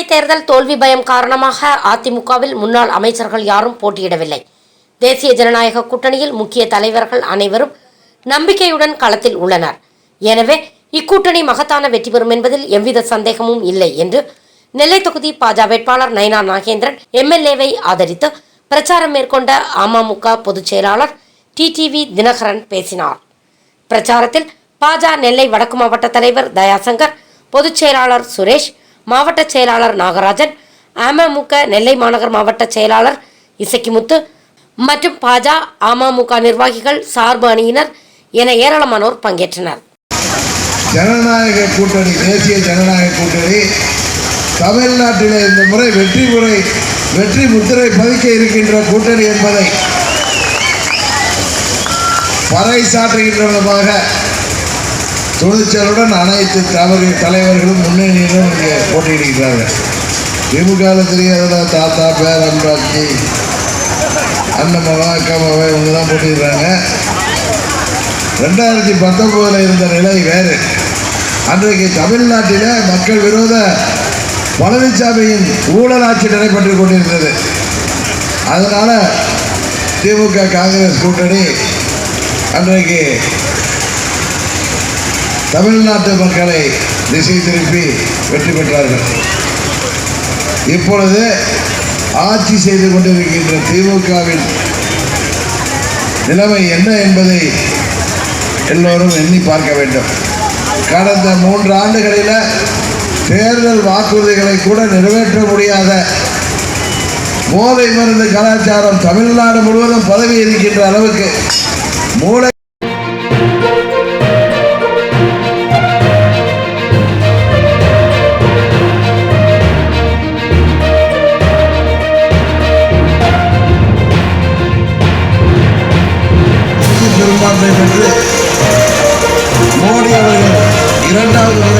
மக்களவைத் தேர்தல் தோல்வி பயம் காரணமாக அதிமுகவில் முன்னாள் அமைச்சர்கள் யாரும் போட்டியிடவில்லை. தேசிய ஜனநாயக கூட்டணியில் முக்கிய தலைவர்கள் அனைவரும் நம்பிக்கையுடன் களத்தில் உள்ளனர். எனவே இக்கூட்டணி மகத்தான வெற்றி பெறும் என்பதில் எவ்வித சந்தேகமும் இல்லை என்று நெல்லை தொகுதி பாஜ வேட்பாளர் நயனா நாகேந்திரன் எம்எல்ஏவை ஆதரித்து பிரச்சாரம் மேற்கொண்ட அமமுக பொதுச் செயலாளர் டிடிவி தினகரன் பேசினார். பிரச்சாரத்தில் பாஜ நெல்லை வடக்கு மாவட்ட தலைவர் தயாசங்கர் பொதுச் செயலாளர் சுரேஷ் மாவட்ட செயலாளர் நாகராஜன் அமமுக நெல்லை மாநகர் மாவட்ட செயலாளர் இசக்கிமுத்து மற்றும் பாஜ அமமுக நிர்வாகிகள் சார்பு அணியினர் என ஏராளமானோர் பங்கேற்றனர். ஜனநாயக கூட்டணி தேசிய ஜனநாயக கூட்டணி தமிழ்நாட்டிலே இந்த முறை வெற்றி முறை வெற்றி முத்திரை பதிக்க இருக்கின்ற கூட்டணி என்பதை பறைசாற்றுகின்ற விதமாக துணிச்சலுடன் அனைத்து தவறு தலைவர்களும் முன்னணியிலும் இங்கே போட்டியிடுகிறார்கள். திமுகவில் தெரியாததா தாத்தா பேரன்பாச்சி பாட்டி அண்ணன் இவங்க தான் போட்டிடுறாங்க ரெண்டாயிரத்தி பத்தொம்போதில் இருந்த நிலை வேறு. அன்றைக்கு தமிழ்நாட்டில் மக்கள் விரோத பழனிசாமியின் ஊழல் ஆட்சி நடைபெற்று கொண்டிருந்தது. அதனால் திமுக காங்கிரஸ் கூட்டணி அன்றைக்கு தமிழ்நாட்டு மக்களை திசை திருப்பி வெற்றி பெற்றார்கள். இப்பொழுது ஆட்சி செய்து கொண்டிருக்கின்ற திமுகவின் நிலைமை என்ன என்பதை எல்லோரும் எண்ணி பார்க்க வேண்டும். கடந்த மூன்று ஆண்டுகளில் தேர்தல் வாக்குறுதிகளை கூட நிறைவேற்ற முடியாத போதை மருந்து கலாச்சாரம் தமிழ்நாடு முழுவதும் பதவி இருக்கின்ற அளவுக்கு மூளை பெற்று மோடி அவர்கள் இரண்டாவது முறை